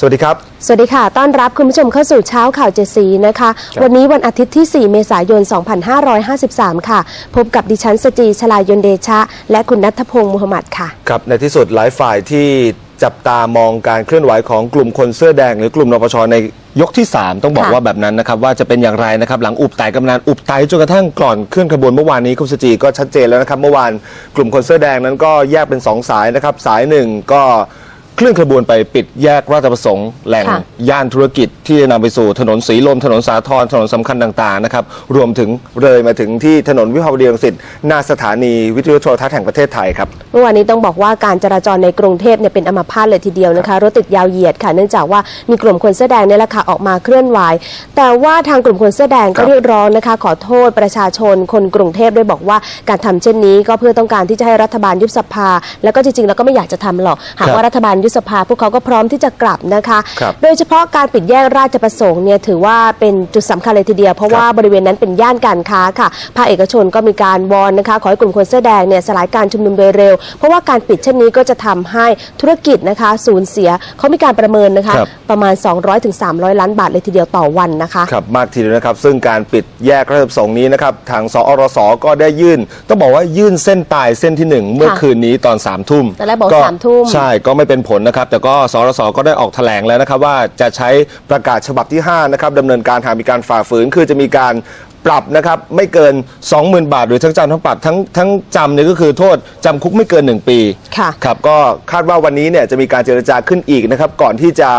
สวัสดีครับ สวัสดีค่ะ ต้อนรับคุณผู้ชมเข้าสู่เช้าข่าวเจดสีนะคะครับวันนี้วันอาทิตย์ที่ 4 เมษายน 2553 ค่ะ พบกับดิฉันสจีชลายยนเดชะ และคุณนัทพงศ์มุฮัมมัดค่ะ ครับ ในที่สุดหลายฝ่ายที่จับตามองการเคลื่อนไหวของกลุ่มคนเสื้อแดง หรือกลุ่มนปชในยกที่ 3 ต้องบอกค่ะว่าแบบนั้นนะครับ ว่าจะเป็นอย่างไรนะครับ หลังอุบไต่กำนันอุบไต่จนกระทั่งก่อนเคลื่อนขบวนเมื่อวานนี้คุณสจีก็ชัดเจนแล้วนะครับ เมื่อวานกลุ่มคนเสื้อแดงนั้นก็แยกเป็น 2 สายนะครับ สายหนึ่งก็ เคลื่อนขบวนไปปิดแยกราชประสงค์แหล่งค่ะ ย่านธุรกิจที่จะนำไปสู่ถนนสีลมถนนสาทรถนนสำคัญต่างๆนะครับรวมถึงเลยมาถึงที่ถนนวิภาวดีรังสิตหน้าสถานีวิทยุโทรทัศน์แห่งประเทศไทยครับ เมื่อวานนี้ต้องบอกว่าการจราจรในกรุงเทพเนี่ยเป็นอัมพาตเลยทีเดียวนะคะ รถติดยาวเหยียดค่ะ เนื่องจากว่ามีกลุ่มคนเสื้อแดงเนี่ยแหละค่ะออกมาเคลื่อนไหว แต่ว่าทางกลุ่มคนเสื้อแดงครัก็บ เรียกร้องนะคะ ขอโทษประชาชนคนกรุงเทพด้วยบอกว่าการทำเช่นนี้ก็เพื่อต้องการที่จะให้รัฐบาลยุบสภา แล้วก็จริงๆแล้วก็ไม่อยากจะทำหรอกหากว่ารัฐบาลยุบสภาพวกเขาก็พร้อมที่จะกลับนะคะครับโดยเฉพาะการปิดแยกราชประสงค์เนี่ยถือว่าเป็นจุดสำคัญเลยทีเดียว เพราะว่าบริเวณนั้นเป็นย่านการค้าค่ะภาคเอกชนก็มีการวอนนะคะขอให้กลุ่มคนเสื้อแดงเนี่ยสลายการชุมนุมโดยเร็ว เพราะว่าการปิดเช่นนี้ก็จะทำให้ธุรกิจนะคะสูญเสียเขามีการประเมินนะคะครับประมาณ 200-300 ล้านบาทเลยทีเดียวต่อวันนะคะครับมากทีเดียวนะครับ ซึ่งการปิดแยกราชประสงค์นี้นะครับทางสอรสก็ได้ยื่น ต้องบอกว่ายื่นเส้นตายเส้นที่หนึ่งเมื่อคืนนี้ตอน3ามทุ่มตอนแรกบอกสามทุ่มใช่ก็ไม่เป็นผลนะครับ แต่ก็สอรสก็ได้ออกแถลงแล้วนะครับ ว่าจะใช้ประกาศฉบับที่5นะครับดำเนินการหากมีการฝ่าฝืนคือจะมีการปรับนะครับไม่เกิน 20,000 บาท หรือทั้งจำทั้งปรับทั้งทั้งจำเนี่ยก็คือโทษจำคุกไม่เกิน 1 ปีค่ะครับก็คาดว่าวันนี้เนี่ยจะมีการเจรจาขึ้นอีกนะครับ ก่อนที่จะ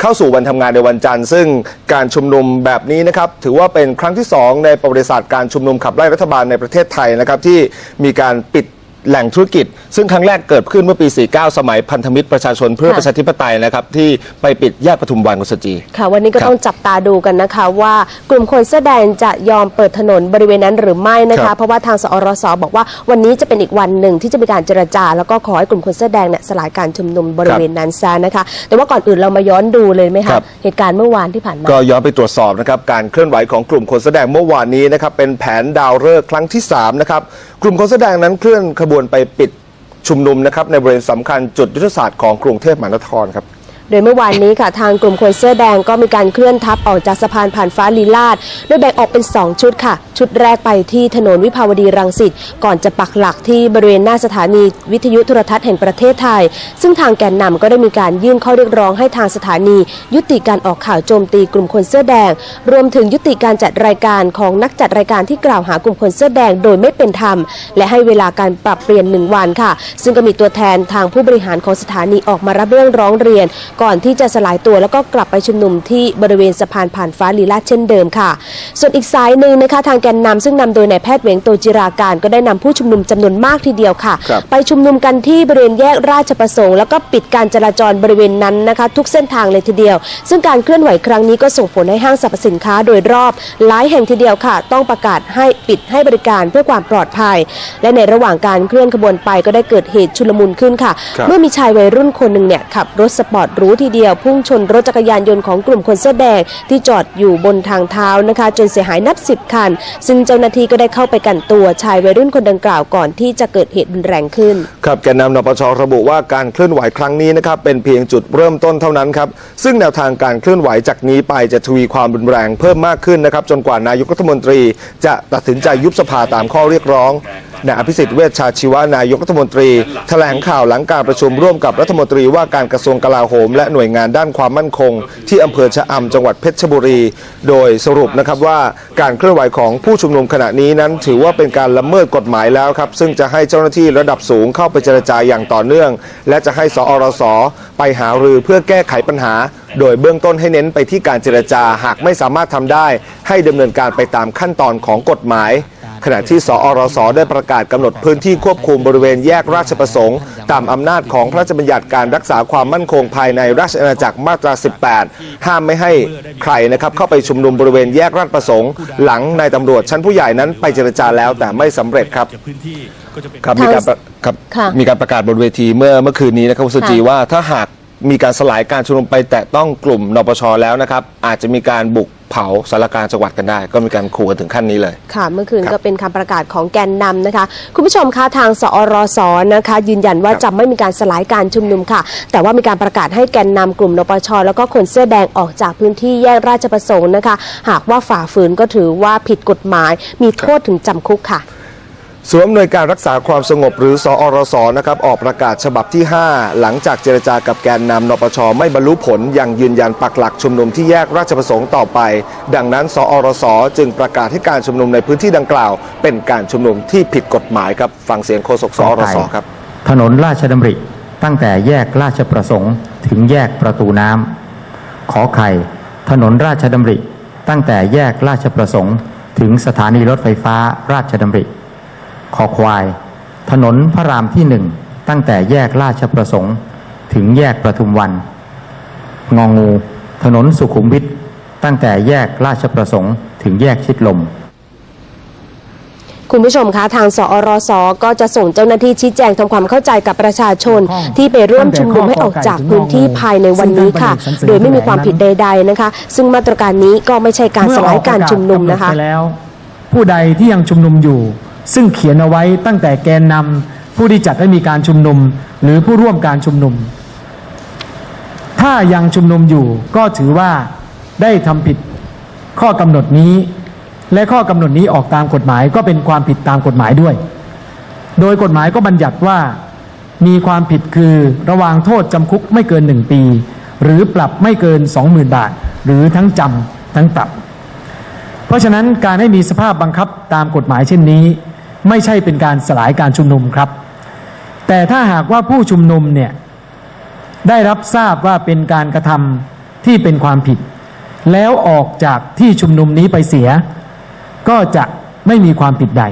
เข้าสู่วันทำงานในวันจันทร์ ซึ่งการชุมนุมแบบนี้นะครับถือว่าเป็นครั้งที่ 2 ในประวัติศาสตร์การชุมนุมขับไล่รัฐบาลในประเทศไทยนะครับที่มีการปิด แหล่งธุรกิจ ซึ่งครั้งแรกเกิดขึ้นเมื่อปี 49 สมัยพันธมิตรประชาชนเพื่อค่ะประชาธิปไตยนะครับที่ไปปิดแยกปทุมวันกุศจี ค่ะ วันนี้ก็ครับต้องจับตาดูกันนะคะ ว่ากลุ่มคนเสื้อแดงจะยอมเปิดถนนบริเวณนั้นหรือไม่นะครัคะ บ เพราะว่าทางสอรสบอกว่าวันนี้จะเป็นอีกวันหนึ่งที่จะมีการเจรจา แล้วก็ขอให้กลุ่มคนเสื้อแดงเนี่ยสลายการชุมนุมบริเวณนั้นซะนะคะ แต่ว่าก่อนอื่นเรามาย้อนดูเลยไหมครัคะบเหตุการณ์เมื่อวานที่ผ่านมา ก็ย้อนไปตรวจสอบนะครับการเคลื่อนไหวของกลุ่มคนแสอแดงเมื่อวานนี้นะครับเป็นแผนดาวฤกษ์ครั้งที่3นะครับกลุ่มคนแสอแดงนั้นเคลื่อนขบวนไปปิดชุมนุมนะครับในบริเวณสำคัญจุดยุทธศาสตร์ของกรุงเทพมหานครครับ โดยเมื่อวานนี้ค่ะทางกลุ่มคนเสื้อแดงก็มีการเคลื่อนทัพออกจากสะพานผ่านฟ้าลีลาดโดยแบ่งออกเป็น 2 ชุดค่ะ ชุดแรกไปที่ถนนวิภาวดีรังสิตก่อนจะปักหลักที่บริเวณหน้าสถานีวิทยุโทรทัศน์แห่งประเทศไทย ซึ่งทางแกนนำก็ได้มีการยื่นข้อเรียกร้องให้ทางสถานี ยุติการออกข่าวโจมตีกลุ่มคนเสื้อแดง รวมถึงยุติการจัดรายการของนักจัดรายการที่กล่าวหากลุ่มคนเสื้อแดงโดยไม่เป็นธรรม และให้เวลาการปรับเปลี่ยนหนึ่งวันค่ะ ซึ่งก็มีตัวแทนทางผู้บริหารของสถานีออกมารับเรื่องร้องเรียนก่อนที่จะสลายตัวแล้วก็กลับไปชุมนุมที่บริเวณสะพานผ่านฟ้าลีลาดเช่นเดิมค่ะ ส่วนอีกสายหนึ่งนะคะทางแกนนำซึ่งนำโดยนายแพทย์เหวงโตจิราการ ก็ได้นำผู้ชุมนุมจำนวนมากทีเดียวค่ะครับไปชุมนุมกันที่บริเวณแยกราชประสงค์ แล้วก็ปิดการจราจรบริเวณนั้นนะคะ ทุกเส้นทางเลยทีเดียว ซึ่งการเคลื่อนไหวครั้งนี้ก็ส่งผลให้ห้างสรรพสินค้าโดยรอบหลายแห่งทีเดียวค่ะ ต้องประกาศให้ปิดให้บริการเพื่อความปลอดภัย และในระหว่างการเคลื่อนขบวนไปก็ได้เกิดเหตุชุลมุนขึ้นค่ะครับเมื่อมีชายวัยรุ่นคนหนึ่งเนี่ยขับรถสปอร์ตหรู้ทีเดียวพุ่งชนรถจักรยานยนต์ของกลุ่มคนเสื้อแดงที่จอดอยู่บนทางเท้านะคะ จนเสียหายนับสิบคัน ซึ่งเจ้าหน้าที่ก็ได้เข้าไปกันตัวชายวัยรุ่นคนดังกล่าวก่อนที่จะเกิดเหตุรุนแรงขึ้น ครับแกนนำนปชระบุว่าการเคลื่อนไหวครั้งนี้นะครับเป็นเพียงจุดเริ่มต้นเท่านั้นครับซึ่งแนวทางการเคลื่อนไหวจากนี้ไปจะทวีความรุนแรงเพิ่มมากขึ้นนะครับจนกว่านายกรัฐมนตรี จะตัดสินใจยุบสภาตามข้อเรียกร้อง นายอภิสิทธิ์เวชชาชีวานายกรัฐมนตรีแถลงข่าวหลังการประชุมร่วมกับรัฐมนตรีว่าการกระทรวงกลาโหม และหน่วยงานด้านความมั่นคง ที่อำเภอชะอำจังหวัดเพชรบุรี โดยสรุปนะครับว่าการเคลื่อนไหวของผู้ชุมนุมขณะนี้นั้น ถือว่าเป็นการละเมิดกฎหมายแล้วครับซึ่งจะให้เจ้าหน้าที่ระดับสูงเข้าไปเจรจาอย่างต่อเนื่อง และจะให้สอรสไปหารือเพื่อแก้ไขปัญหา โดยเบื้องต้นให้เน้นไปที่การเจรจาหากไม่สามารถทำได้ ให้ดำเนินการไปตามขั้นตอนของกฎหมาย ขณะที่สอรสได้ประกาศกำหนดพื้นที่ควบคุมบริเวณแยกราชประสงค์ ตามอำนาจของพระราชบัญญัติการรักษาความมั่นคงภายในราชอาณาจักรมาตรา 18 ห้ามไม่ให้ใครนะครับเข้าไปชุมนุมบริเวณแยกราชประสงค์ หลังนายตำรวจชั้นผู้ใหญ่นั้นไปเจรจาแล้วแต่ไม่สำเร็จครับครับมีการประครับมีการประกาศบนเวทีเมื่อเมื่อคืนนี้นะครับคุณสุจีว่าถ้าหาก มีการสลายการชุมนุมไปแตะต้องกลุ่มนปชแล้วนะครับ อาจจะมีการบุกเผาสารกลารจังหวัดกันได้ ก็มีการขู่กันถึงขั้นนี้เลย ค่ะเมื่อคืนครับก็เป็นคำประกาศของแกนนำนะคะ คุณผู้ชมคะทางสอรสนะคะ ยืนยันว่าครับจะไม่มีการสลายการชุมนุมค่ะ แต่ว่ามีการประกาศให้แกนนำกลุ่มนปชแล้วก็คนเสื้อแดงออกจากพื้นที่แยกราชประสงค์นะคะ หากว่าฝ่าฝืนก็ถือว่าผิดกฎหมาย มีโทษถึงจำคุกค่ะ ส่วนอำนวยการรักษาความสงบหรือสอรสนะครับออกประกาศฉบับที่ 5 หลังจากเจรจากับแกนนำนปชไม่บรรลุผลยังยืนยันปักหลักชุมนุมที่แยกราชประสงค์ต่อไป ดังนั้น สอรสจึงประกาศให้การชุมนุมในพื้นที่ดังกล่าว เป็นการชุมนุมที่ผิดกฎหมายครับฟังเสียงโฆษกสอรสครับ ถนนราชดำริตั้งแต่แยกราชประสงค์ ถึงแยกประตูน้ำขอไข่ ถนนราชดำริ ตั้งแต่แยกราชประสงค์ ถึงสถานีรถไฟฟ้าราชดำริ ขอควาย ถนนพระรามที่หนึ่งตั้งแต่แยกราชประสงค์ ถึงแยกประทุมวัน งองู ถนนสุขุมวิทตั้งแต่แยกราชประสงค์ ถึงแยกชิดลมคุณผู้ชมคะทางสอรสก็จะส่งเจ้าหน้าที่ชี้แจงทำความเข้าใจกับประชาชน ที่ไปร่วมชุมนุมให้ออกจากพื้นที่ภายในวันนี้ค่ะ โดยไม่มีความผิดใด ๆนะคะ ซึ่งมาตรการนี้ก็ไม่ใช่การสลายการชุมนุมนะคะเมื่อออกประกาศกำหดไปแล้วผู้ใดที่ยังชุมนุมอยู่ ซึ่งเขียนเอาไว้ตั้งแต่แกนนำผู้ที่จัดให้มีการชุมนุม หรือผู้ร่วมการชุมนุม ถ้ายังชุมนุมอยู่ก็ถือว่าได้ทำผิดข้อกำหนดนี้ และข้อกำหนดนี้ออกตามกฎหมายก็เป็นความผิดตามกฎหมายด้วย โดยกฎหมายก็บัญญัติว่า มีความผิดคือระวางโทษจำคุกไม่เกินหนึ่งปี หรือปรับไม่เกิน 20,000 บาท หรือทั้งจำทั้งปรับ เพราะฉะนั้นการให้มีสภาพบังคับตามกฎหมายเช่นนี้ ไม่ใช่เป็นการสลายการชุมนุมครับ แต่ถ้าหากว่าผู้ชุมนุมเนี่ยได้รับทราบว่าเป็นการกระทำที่เป็นความผิด แล้วออกจากที่ชุมนุมนี้ไปเสีย ก็จะไม่มีความผิดใด